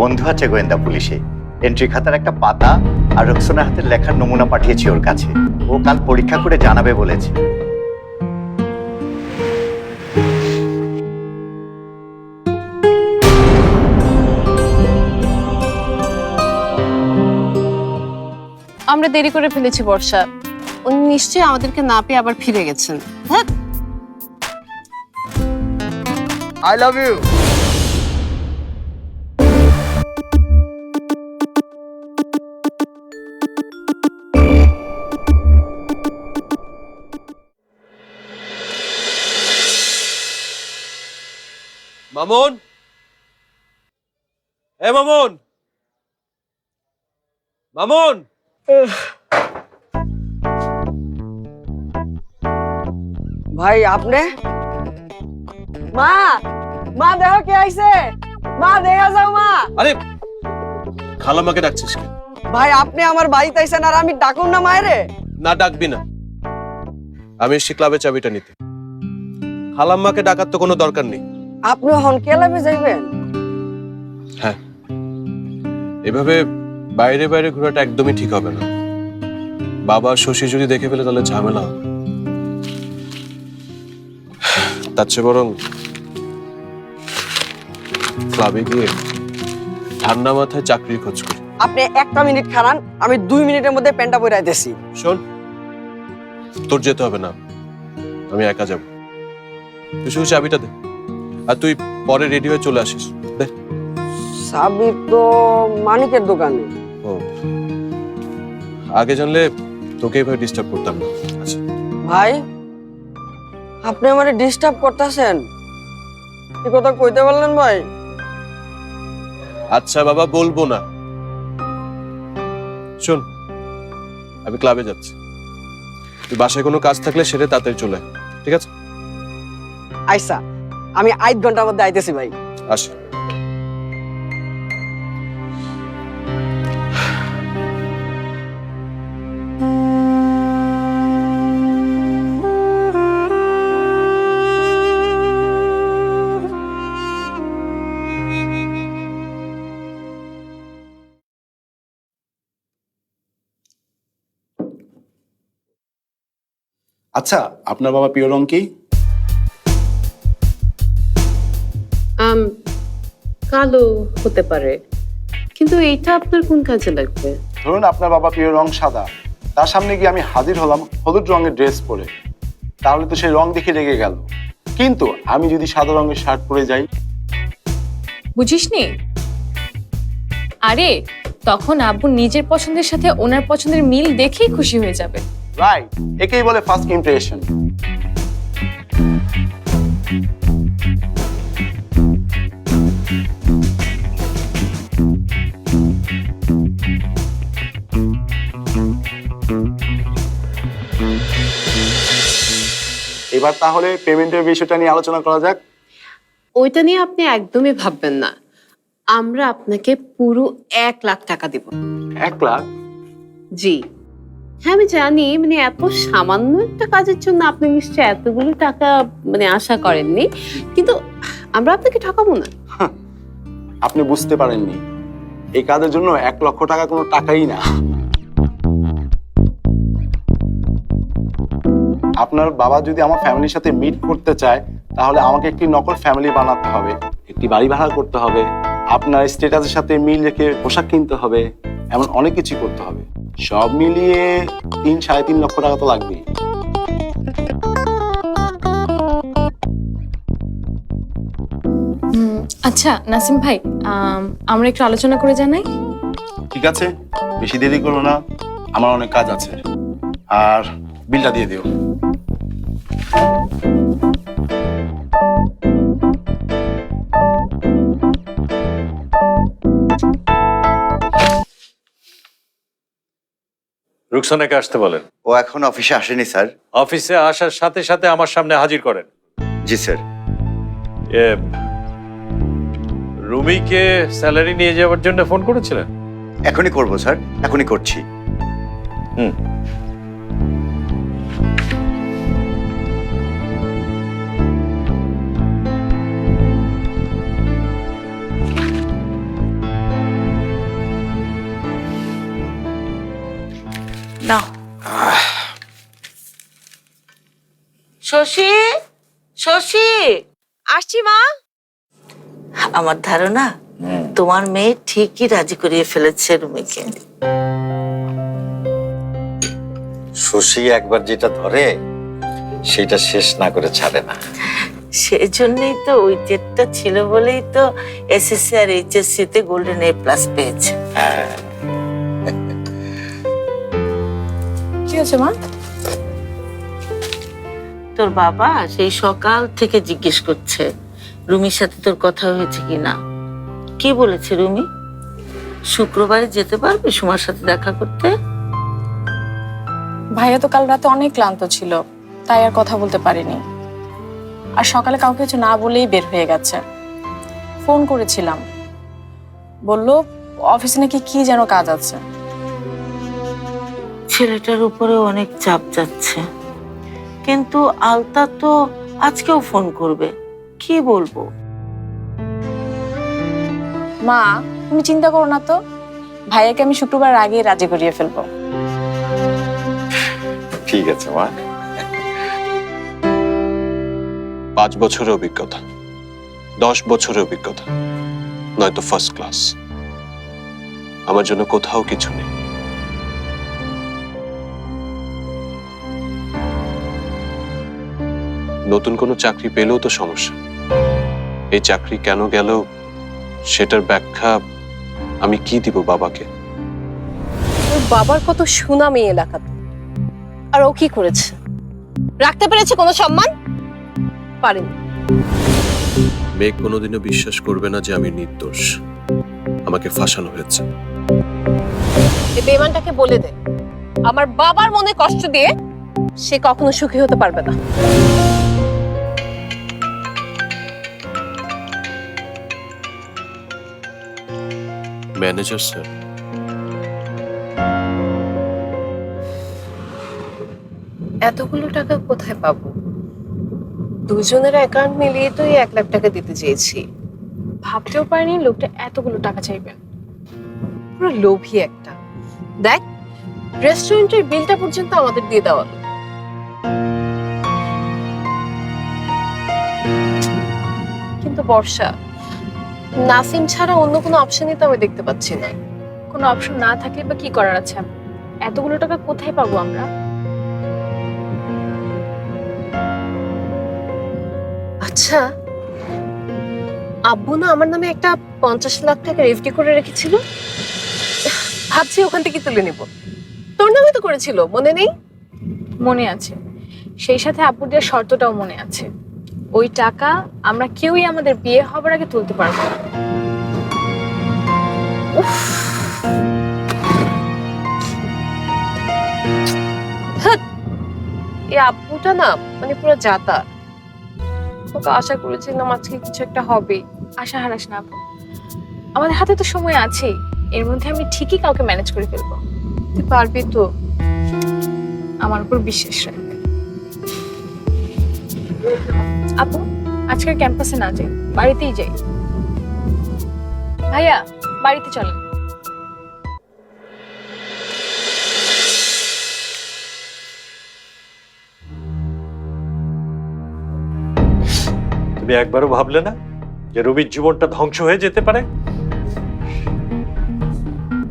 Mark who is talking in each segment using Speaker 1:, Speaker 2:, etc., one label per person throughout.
Speaker 1: বন্ধু আছে গোয়েন্দা পুলিশে। এন্ট্রি খাতার একটা পাতা আর রক্সনার হাতের লেখার নমুনা পাঠিয়েছি ওর কাছে। ও কাল পরীক্ষা করে জানাবে বলেছে।
Speaker 2: আমরা দেরি করে ফেলেছি বর্ষা। উনি নিশ্চয়ই আমাদেরকে না পেয়ে আবার ফিরে গেছেন। হ্যাঁ?
Speaker 3: I love you
Speaker 4: Mamun? এ মামুন! মামুন!
Speaker 3: ভাই আপনি? মা মা দেখো কে আইছে। মা দেখা যাও মা।
Speaker 4: আরে খালামাকে ডাকছিস কেন?
Speaker 3: ভাই আপনি আমার বাড়িতে আইছেন আর আমি ডাকুন না মায়েরে।
Speaker 4: না ডাকবি না। আমি এসছি ক্লাবের চাবিটা নিতে। খালাম্মাকে ডাকার তো কোনো দরকার নেই।
Speaker 3: আপনি হন কেলাবে যাইবেন?
Speaker 4: হ্যাঁ। এভাবে বাইরে বাইরে ঘোরাটা একদমই ঠিক হবে না। বাবা শশী যদি দেখে ফেলে তাহলে ঝামেলা হবে। তার চেয়ে বরং ক্লাবে গিয়ে ঠান্ডা মাথায় চাকরির খোঁজ করি।
Speaker 3: আপনি একটা মিনিট খারান আমি দুই মিনিটের মধ্যে প্যান্টটা পরে আইতেছি
Speaker 4: শোন তোর যেতে হবে না। আমি একা যাব। তুই শুধু চাবিটা দে। আর তুই পরে রেডি হয়ে চলে আসিস।
Speaker 3: সাবির তো মানিকের দোকানে।
Speaker 4: ও। আগে জানলে তোকে এভাবে ডিস্টার্ব করতাম না। আচ্ছা।
Speaker 3: ভাই আপনি আমারে ডিস্টার্ব করতেছেন। কি কথা কইতে পারলেন ভাই?
Speaker 4: আচ্ছা বাবা বলব না। শোন আমি ক্লাবে যাচ্ছি। তুই বাসায় কোনো কাজ থাকলে সেটা তাড়াতাড়ি চলে ঠিক আছে?
Speaker 3: আইসা। আমি আধ ঘণ্টার মধ্যে আইতেছি ভাই।
Speaker 4: আসি।
Speaker 5: আচ্ছা আপনার বাবা প্রিয় রং কি
Speaker 2: কালো হতে পারে। কিন্তু এইটা আপনার কোন কাজে লাগবে?
Speaker 5: ধরুন আপনার বাবা প্রিয় রং সাদা তার সামনে গিয়ে আমি হাজির হলাম হলুদ রঙের ড্রেস পরে। তাহলে তো সেই রং দেখে রেগে গেল। কিন্তু আমি যদি সাদা রঙের শার্ট পরে যাই।
Speaker 6: বুঝিসনি? আরে তখন আব্বু নিজের পছন্দের সাথে ওনার পছন্দের মিল দেখেই খুশি হয়ে যাবে।
Speaker 5: রাইট একেই বলে ফার্স্ট ইমপ্রেশন এবার তাহলে পেমেন্টের বিষয়টা নিয়ে আলোচনা করা যাক।
Speaker 2: ওইটা নিয়ে আপনি একদমই ভাববেন না। আমরা আপনাকে পুরো এক লাখ টাকা দিব।
Speaker 5: এক লাখ?
Speaker 2: জি। হ্যাঁ আমি জানি মানে এত সামান্য একটা কাজের জন্য আপনি নিশ্চয়ই এতগুলো টাকা মানে আশা করেননি। কিন্তু আমরা আপনাকে ঠকাবো না।
Speaker 5: আপনি বুঝতে পারেননি। এই কাজের জন্য এক লক্ষ টাকা কোনো টাকাই না। আপনার বাবা যদি আমার ফ্যামিলির সাথে মিট করতে চায় তাহলে আমাকে একটি নকল ফ্যামিলি বানাতে হবে। একটি বাড়ি ভাড়া করতে হবে। আপনার স্টেটাসের সাথে মিল রেখে পোশাক কিনতে হবে। এমন অনেক কিছু করতে হবে। সব মিলিয়ে তিন সাড়ে তিন লক্ষ টাকা তো লাগবেই।
Speaker 6: আচ্ছা নাসিম ভাই আম, আমরা একটু আলোচনা করে জানাই।
Speaker 5: ঠিক আছে বেশি দেরি করো না। আমার অনেক কাজ আছে। আর বিলটা দিয়ে দিও।
Speaker 7: রুকসানাকে আসতে বলেন।
Speaker 1: ও এখন অফিসে আসেনি স্যার।
Speaker 7: অফিসে আসার সাথে সাথে আমার সামনে হাজির করেন।
Speaker 1: জি স্যার।
Speaker 7: এ, রুমিকে স্যালারি নিয়ে যাওয়ার জন্য ফোন করেছিলেন?
Speaker 1: এখনই করব স্যার। এখনই করছি।
Speaker 7: হুম।
Speaker 8: শশী শশী।
Speaker 6: আসছি মা।
Speaker 8: আমার ধারণা তোমার মেয়ে ঠিকই রাজি করিয়ে ফেলেছে রুমিকে।
Speaker 1: শশী একবার যেটা ধরে সেটা শেষ না করে ছাড়ে না।
Speaker 8: সেজন্যই তো ওই জেটটা ছিল বলেই তো এসএসসি আর এইচএসসি তে গোল্ডেন এ প্লাস পেয়েছে।
Speaker 1: হ্যাঁ।
Speaker 6: কি হয়েছে মা?
Speaker 8: তোর বাবা সেই সকাল থেকে জিজ্ঞেস করছে রুমির সাথে তোর কথা হয়েছে কি না কি বলেছে রুমি? শুক্রবারে যেতে পারবে সুমার সাথে দেখা করতে?
Speaker 6: ভাইয়া তো কাল রাতে অনেক ক্লান্ত ছিল তাই আর কথা বলতে পারিনি। আর সকালে কাউকে কিছু না বলেই বের হয়ে গেছে। ফোন করেছিলাম। বলল অফিসে নাকি কি যেন কাজ আছে।
Speaker 8: ছেলেটার উপরে অনেক চাপ যাচ্ছে। কিন্তু আলতা তো আজকেও ফোন করবে। কি বলব?
Speaker 6: মা তুমি চিন্তা করো না তো। ভাইয়াকে আমি শুক্রবার আগেই রাজি করিয়ে ফেলব।
Speaker 1: ঠিক আছে মা।
Speaker 4: পাঁচ বছরের অভিজ্ঞতা। দশ বছরের অভিজ্ঞতা। নয়তো ফার্স্ট ক্লাস আমার জন্য কোথাও কিছু নেই। নতুন কোনো চাকরি পেলেও তো সমস্যা। এই চাকরি কেন গেল সেটার ব্যাখ্যা আমি কি দিব বাবাকে?
Speaker 2: ওর বাবার কত সুনাম এই এলাকাতে। আর ও কি করেছে? রাখতে পেরেছে কোনো সম্মান? পারেনি।
Speaker 4: মেঘ কোনোদিনও বিশ্বাস করবে না যে আমি নির্দোষ। আমাকে ফাঁসানো হয়েছে।
Speaker 2: এই বেমানটাকে বলে দে। আমার বাবার মনে কষ্ট দিয়ে সে কখনো সুখী হতে পারবে না।
Speaker 4: Manager, sir.
Speaker 2: এতগুলো টাকা কোথায় পাবো? দুজনের অ্যাকাউন্ট মিলিয়ে তো এক লাখ টাকা দিতে চেয়েছি।
Speaker 6: ভাবতেও পারিনি লোকটা এতগুলো টাকা চাইবে।
Speaker 2: পুরো লোভী একটা। দেখ রেস্টুরেন্টের বিলটা পর্যন্ত আমাদের দিয়ে দেওয়া। কিন্তু বর্ষা নাসিম ছাড়া অন্য কোনো অপশনই তো আমি দেখতে পাচ্ছি না।
Speaker 6: কোনো অপশন না থাকলে বা কি করার আছে? এতগুলো টাকা কোথায় পাবো আমরা?
Speaker 2: আচ্ছা আব্বু না আমার নামে একটা পঞ্চাশ লাখ টাকা এফডি করে রেখেছিল? ভাবছি ওখান থেকে তুলে নিব। তোর নামে তো করেছিল মনে নেই?
Speaker 6: মনে আছে। সেই সাথে আপুর দেওয়ার শর্তটাও মনে আছে। ওই টাকা আমরা কেউই আমাদের বিয়ে হবার আগে তুলতে পারব না।
Speaker 2: এই আব্বুটা না মানে পুরো জাতা ওকে আশা করেছিলাম আজকে কিছু একটা হবে।
Speaker 6: আশা হারাস না আপু আমাদের হাতে তো সময় আছেই। এর মধ্যে আমি ঠিকই কাউকে ম্যানেজ করে ফেলব।
Speaker 2: তুই পারবি তো।
Speaker 6: আমার উপর বিশ্বাস রাখ। আপু আজকের ক্যাম্পাসে না যাই বাড়িতেই যাই। ভাইয়া বাড়িতে চলেন।
Speaker 7: তুমি একবারও ভাবলে না যে রবির জীবনটা ধ্বংস হয়ে যেতে পারে?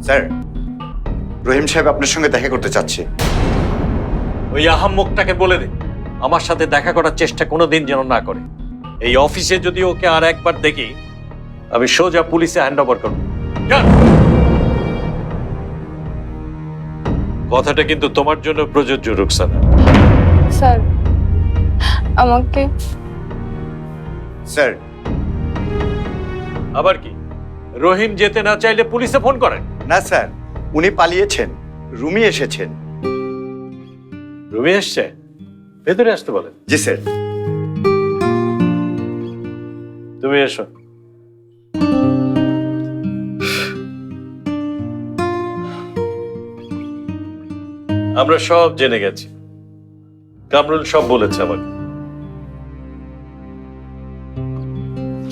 Speaker 1: স্যার রহিম সাহেব আপনার সঙ্গে দেখা করতে চাচ্ছে।
Speaker 7: ওই আহাম্মকটাকে বলে দে। আমার সাথে দেখা করার চেষ্টা কোনোদিন যেন না করে। এই অফিসে যদি ওকে আর একবার দেখি আমি সোজা পুলিশে হ্যান্ড ওভার করব। কথাটা কিন্তু তোমার জন্য প্রযোজ্য রুকসানা।
Speaker 6: স্যার আমাকে
Speaker 1: স্যার।
Speaker 7: আবার কি? রহিম যেতে না চাইলে পুলিশে ফোন করেন।
Speaker 1: না স্যার। উনি পালিয়েছেন। রুমি এসেছেন।
Speaker 7: রুমি এসছে? ভেতরে আসতে বলেন।
Speaker 1: জি স্যার।
Speaker 7: তুমি এসো। আমরা সব জেনে গেছি। কামরুল সব বলেছে আমাকে।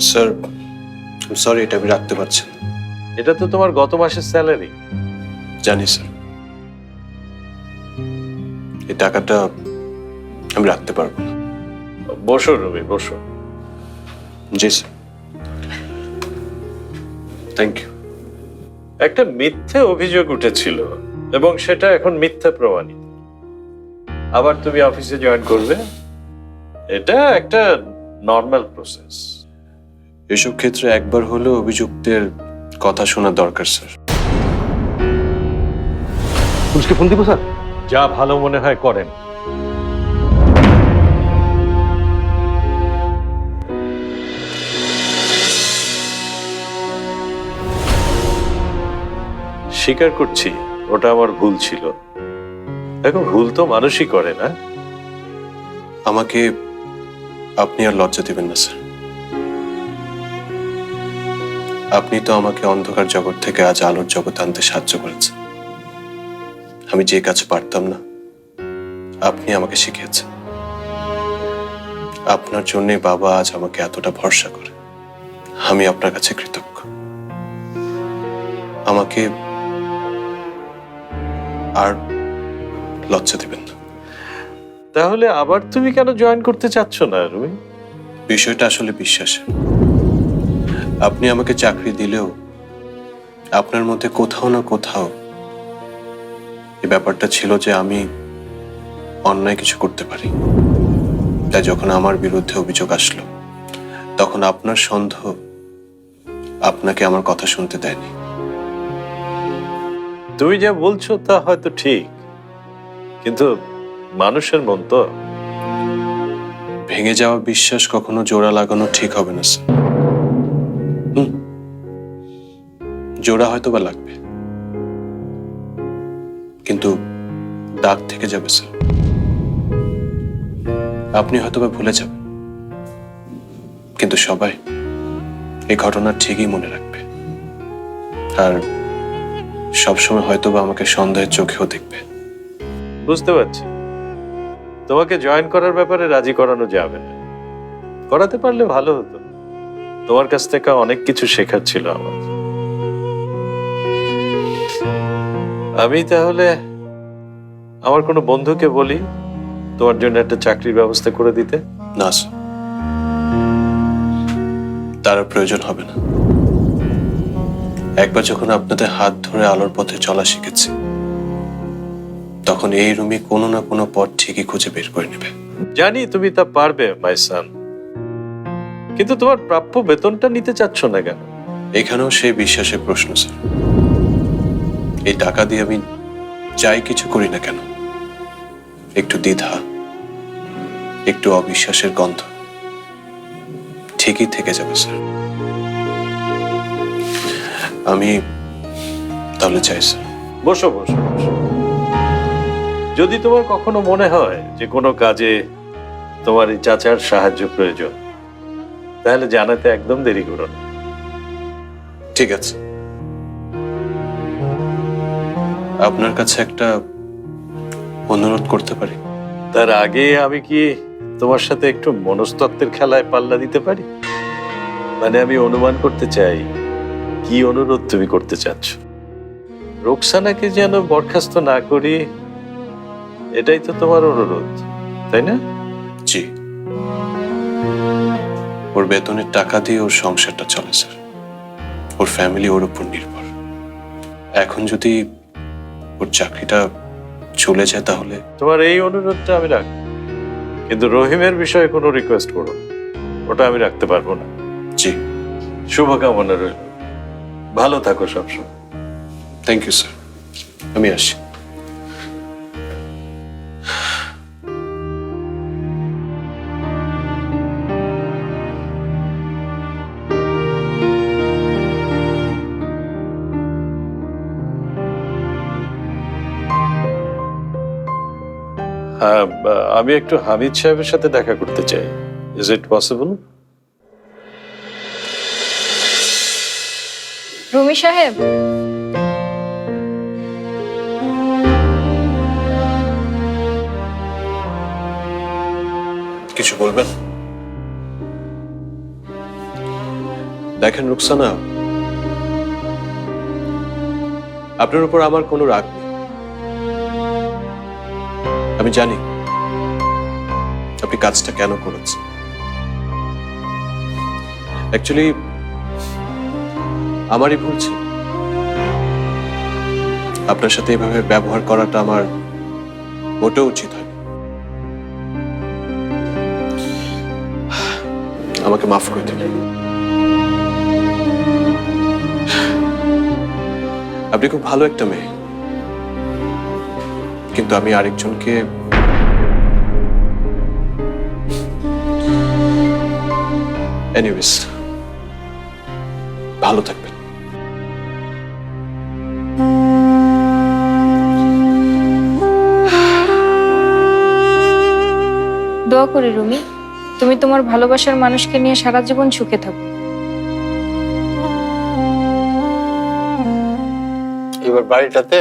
Speaker 4: স্যার সরি এটা আমি রাখতে পারছি
Speaker 7: এটা তো তোমার গত মাসের স্যালারি।
Speaker 4: জানি স্যার। এই টাকাটা আমি রাখতে পারব না।
Speaker 7: বসো রুমি বসো।
Speaker 4: জি স্যার। থ্যাংক ইউ
Speaker 7: একটা মিথ্যে অভিযোগ উঠেছিল এবং সেটা এখন মিথ্যা প্রমাণিত। আবার তুমি অফিসে জয়েন করবে? এটা একটা নর্মাল প্রসেস
Speaker 4: এসব ক্ষেত্রে একবার হলেও অভিযুক্তের কথা শোনা দরকার স্যার।
Speaker 5: পুলিশকে ফোন দিব স্যার?
Speaker 7: যা ভালো মনে হয় করেন। স্বীকার করছি, ওটা আমার ভুল ছিল। দেখো, ভুল তো মানুষই করে, না?
Speaker 4: আমাকে আপনি আর লজ্জা দেবেন না, স্যার। আপনি তো আমাকে অন্ধকার জগৎ থেকে আজ আলোর জগৎ আনতে সাহায্য করেছেন। আমি যে কাজ পারতাম না, আপনি আমাকে শিখিয়েছেন। আপনার জন্যে বাবা আজ আমাকে এতটা ভরসা করে। আমি আপনার কাছে কৃতজ্ঞ। আমাকে আর লজ্জা দেবেন না।
Speaker 7: তাহলে আবার তুমি কেন জয়েন করতে চাচ্ছ না রুমি?
Speaker 4: বিষয়টা আসলে বিশ্বাসের আপনি আমাকে চাকরি দিলেও আপনার মধ্যে কোথাও না কোথাও এই ব্যাপারটা ছিল যে আমি অন্যায় কিছু করতে পারি। তাই যখন আমার বিরুদ্ধে অভিযোগ আসলো তখন আপনার সন্দেহ আপনাকে আমার কথা শুনতে দেয়নি।
Speaker 7: তুমি যা বলছো তা হয়তো ঠিক, কিন্তু মানুষের মন তো।
Speaker 4: ভেঙে যাওয়া বিশ্বাস কখনো জোড়া লাগানো ঠিক হবে না, স্যার। জোড়া হয়তো বা লাগবে, কিন্তু দাগ থেকে যাবে, স্যার। আপনি হয়তো বা ভুলে যাবেন, কিন্তু সবাই এই ঘটনা ঠিকই মনে রাখবে। আর সবসময় হয়তো বা আমাকে সন্দেহের চোখেও দেখবে।
Speaker 7: বুঝতে পারছি। তোমাকে জয়েন করার ব্যাপারে রাজি করানো যাবে না। করাতে পারলে ভালো হতো। তোমার কাছ থেকে অনেক কিছু শেখার ছিল আমার। আমি তাহলে আমার কোনো বন্ধুকে বলি তোমার জন্য একটা চাকরির ব্যবস্থা করে দিতে?
Speaker 4: না তার প্রয়োজন হবে না। একবার যখন আপনাদের হাত ধরে আলোর পথে চলা শিখেছি তখন এই রুমে কোনো না কোনো পথ ঠিকই খুঁজে বের করে নেবে।
Speaker 7: জানি তুমি তা পারবে মাই সান। কিন্তু তোমার প্রাপ্য বেতনটা নিতে চাচ্ছ না কেন?
Speaker 4: এখানেও সেই বিশ্বাসের প্রশ্ন স্যার। এই টাকা দিয়ে আমি যাই কিছু করি না কেন? একটু দ্বিধা একটু অবিশ্বাসের গন্ধ ঠিকই থেকে যাবে স্যার। আমি তাহলে চাই স্যার।
Speaker 7: বসো বসো বসো। যদি তোমার কখনো মনে হয় যে কোনো কাজে তোমার এই চাচার সাহায্য প্রয়োজন তাহলে জানাতে একদম দেরি করো না।
Speaker 4: ঠিক আছে। আপনার কাছে একটা অনুরোধ করতে পারি?
Speaker 7: তার আগে আমি কি তোমার সাথে একটু মনস্তত্ত্বের খেলায় পাল্লা দিতে পারি? মানে আমি অনুমান করতে চাই কি অনুরোধ তুমি করতে চাচ্ছ? রোকসানাকে যেন বরখাস্ত না করি এটাই তো তোমার অনুরোধ তাই না?
Speaker 4: জি। ওর বেতনের টাকা দিয়ে ওর সংসারটা চলে স্যার। ওর ফ্যামিলি ওর উপর নির্ভর। এখন যদি ওর চাকরিটা চলে যায় তাহলে?
Speaker 7: তোমার এই অনুরোধটা আমি রাখ কিন্তু রহিমের বিষয়ে কোনো রিকোয়েস্ট করো ওটা আমি রাখতে পারব না।
Speaker 4: জি।
Speaker 7: শুভকামনা রইল। ভালো থাকো সবসময়।
Speaker 4: থ্যাংক ইউ স্যার আমি আসি।
Speaker 7: হ্যাঁ আমি একটু হামিদ সাহেবের সাথে দেখা করতে চাই। ইজ ইট পসিবল
Speaker 9: রুমি সাহেব?
Speaker 4: কিছু বলবেন? দেখেন রুকসানা, আপনার উপর আমার কোনো রাগ নেই। আমি জানি আপনি কাজটা কেন করেছেন। অ্যাকচুয়ালি আমারই ভুল ছিল। আপনার সাথে এভাবে ব্যবহার করাটা আমার মোটেও উচিত হয় আমাকে মাফ করে দিন। আপনি খুব ভালো একটা মেয়ে। কিন্তু আমি আরেকজনকে এনিওয়েজ ভালো থাকবেন।
Speaker 9: করি রুমি। তুমি তোমার ভালোবাসার মানুষকে নিয়ে সারা জীবন সুখে থাকো।
Speaker 10: এবার বাড়িটাতে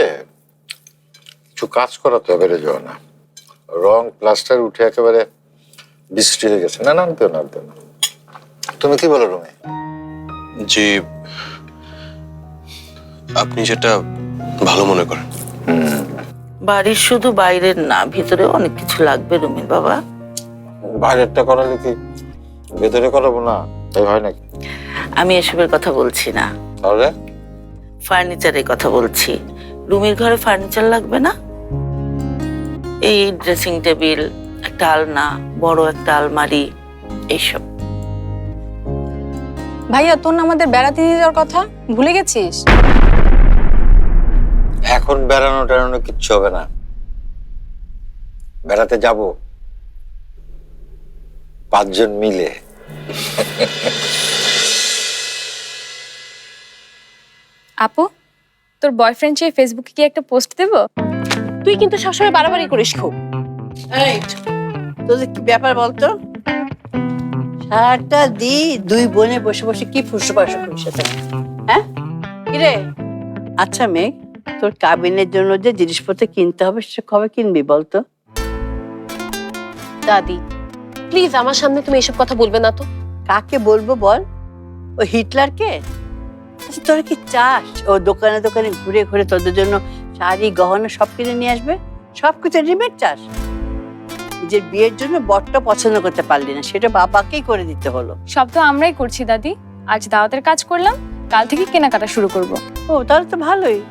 Speaker 10: কিছু কাজ করাতে হবে রে না রং প্লাস্টার উঠে একেবারে বৃষ্টি হয়ে গেছে। না নামতে নামতে না। তুমি কি বলো রুমে?
Speaker 4: যে আপনি যেটা ভালো মনে করেন।
Speaker 8: বাড়ির শুধু বাইরের না ভিতরে অনেক কিছু লাগবে রুমির বাবা।
Speaker 10: বাইরেরটা করালে কি ভেতরে করাবো না? তাই হয় নাকি?
Speaker 8: আমি এসবের কথা বলছি না।
Speaker 10: তাহলে?
Speaker 8: ফার্নিচারের কথা বলছি। রুমির ঘরে ফার্নিচার লাগবে না? এই ড্রেসিং টেবিল একটা আলনা বড় একটা আলমারি এইসব।
Speaker 6: ভাইয়া তোর না আমাদের বেড়াতে নিয়ে যাওয়ার কথা? ভুলে গেছিস?
Speaker 10: এখন বেড়ানো টেড়ানো কিচ্ছু হবে না। বেড়াতে যাব। পাঁচজন মিলে।
Speaker 9: আপু তোর বয়ফ্রেন্ড চেয়ে ফেসবুকে কি একটা পোস্ট দেবো?
Speaker 2: তুই কিন্তু সবসময় বাড়াবাড়ি করিস খুব।
Speaker 11: তোদের কি ব্যাপার বলতো? সারাটা দি দুই বোনে বসে বসে কি ফুসো ফাঁসো করিস হ্যাঁ? কিরে আচ্ছা মেঘ তোর কাবিনের জন্য যে জিনিসপত্র কিনতে হবে সে কবে কিনবি বলতো?
Speaker 2: দাদি প্লিজ আমার সামনে তুমি এসব কথা বলবে না তো।
Speaker 11: কাকে বলব বল? ও হিটলারকে? আচ্ছা তোরা কি চাস ও দোকানে দোকানে ঘুরে ঘুরে তোদের জন্য শাড়ি গহনা সব কিনে নিয়ে আসবে? সব কিছু রেডিমেড চাস? নিজের বিয়ের জন্য বরটা পছন্দ করতে পারলি না সেটা বাবাকেই করে দিতে হলো।
Speaker 9: সব তো আমরাই করছি দাদি। আজ দাওয়াতের কাজ করলাম কাল থেকে কেনাকাটা শুরু করব।
Speaker 11: ও তাহলে তো ভালোই।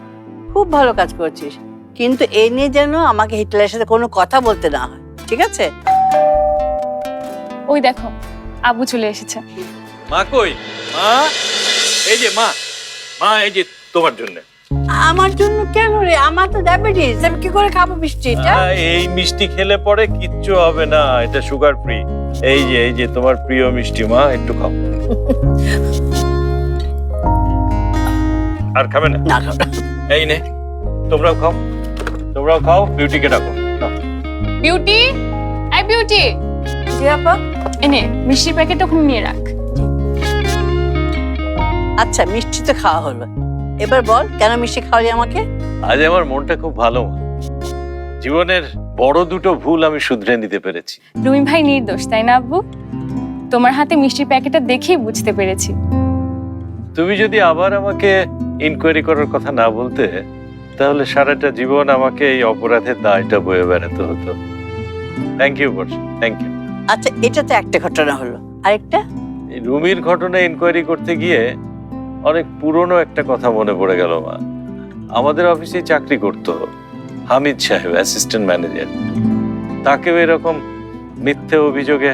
Speaker 11: খুব ভালো কাজ করছিস। কিন্তু এ নিয়ে যেন আমাকে হিটলারের সাথে কোনো কথা বলতে না হয় ঠিক আছে?
Speaker 9: ওই দেখো আবু চলে এসেছে।
Speaker 7: মা কই? মা? এই যে মা মা এই যে তোমার জন্য।
Speaker 11: আমার জন্য কেন রে? আমার তো ডায়াবেটিস আমি কি করে খাব মিষ্টি এটা?
Speaker 7: এই মিষ্টি খেলে পরে কিচ্ছু হবে না এটা সুগার ফ্রি এই যে এই যে তোমার প্রিয় মিষ্টি মা একটু খাও। আর খাবে না?
Speaker 11: না খাব
Speaker 7: এই নে তোমরাও খাও তোমরাও খাও বিউটিকে ডাকো।
Speaker 9: বিউটি আই বিউটি
Speaker 3: জি আপা?
Speaker 9: এনে মিষ্টির প্যাকেট ওখানে নিয়ে রাখ।
Speaker 11: আচ্ছা মিষ্টি তো খাওয়া হলো। এবার বল কেন মিষ্টি খাওয়ালি আমাকে?
Speaker 7: আজ আমার মনটা খুব ভালো জীবনের বড় দুটো ভুল আমি শুধরে নিতে পেরেছি।
Speaker 9: রুমি ভাই নির্দোষ তাই না আব্বু? তোমার হাতে মিষ্টির প্যাকেটটা দেখেই বুঝতে পেরেছি।
Speaker 7: তুমি যদি আবার আমাকে ইনকোয়ারি করার কথা না বলতে তাহলে সারাটা জীবন আমাকে এই অপরাধের দায়টা বয়ে বেড়াতে হতো। Thank you Barsha. Thank you
Speaker 11: আচ্ছা এটা তো একটা ঘটনা হলো। আরেকটা?
Speaker 7: রুমির ঘটনা ইনকোয়ারি করতে গিয়ে অনেক পুরনো একটা কথা মনে পড়ে গেল মা। আমাদের অফিসে চাকরি করতো হামিদ সাহেব অ্যাসিস্ট্যান্ট ম্যানেজার তাকেও এরকম মিথ্যে অভিযোগে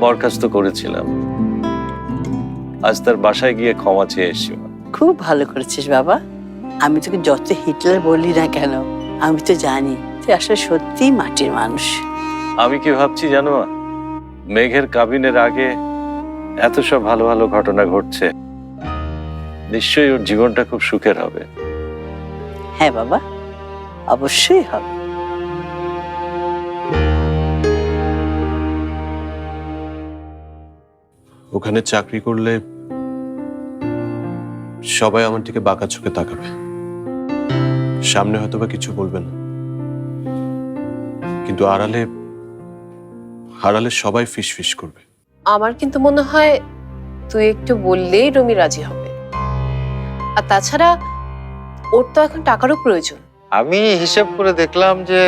Speaker 7: বরখাস্ত করেছিলাম। আজ তার বাসায় গিয়ে ক্ষমা চেয়ে এসছি
Speaker 11: খুব ভালো করেছিস বাবা। আমি তোকে যত হিটলার বলি না কেন আমি তো জানি তুই আসলে সত্যি মাটির মানুষ।
Speaker 7: আমি কি ভাবছি জানো মা? মেঘের কাবিনের আগে এত সব ভালো ভালো ঘটনা ঘটছে নিশ্চয়ই ওর জীবনটা খুব সুখের হবে।
Speaker 11: হ্যাঁ বাবা অবশ্যই হবে।
Speaker 4: ওখানে চাকরি করলে সবাই আমার দিকে বাঁকা চোখে তাকাবে। সামনে হয়তো বা কিছু বলবে না। কিন্তু আড়ালে আড়ালে সবাই ফিস ফিস করবে।
Speaker 2: আমার কিন্তু মনে হয় তুই একটু বললেই রুমি রাজি হবে। আর তাছাড়া ওর তো এখন টাকারও প্রয়োজন।
Speaker 10: আমি হিসেব করে দেখলাম যে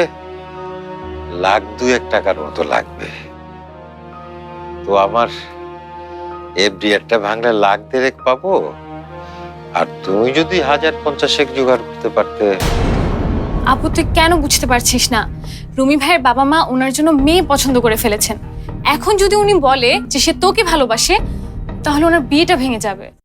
Speaker 10: লাখ দুই এক টাকার মতো লাগবে। তো আমার এফডি একটা ভাঙলে লাখ দেড়েক পাবো। আর তুমি যদি হাজার পঞ্চাশেক জোগাড় করতে পারতে।
Speaker 6: আপু তুই কেন বুঝতে পারছিস না? রুমি ভাইয়ের বাবা মা ওনার জন্য মেয়ে পছন্দ করে ফেলেছেন। এখন যদি উনি বলে যে সে তোকে ভালোবাসে, তাহলে ওনার বিয়েটা ভেঙে যাবে।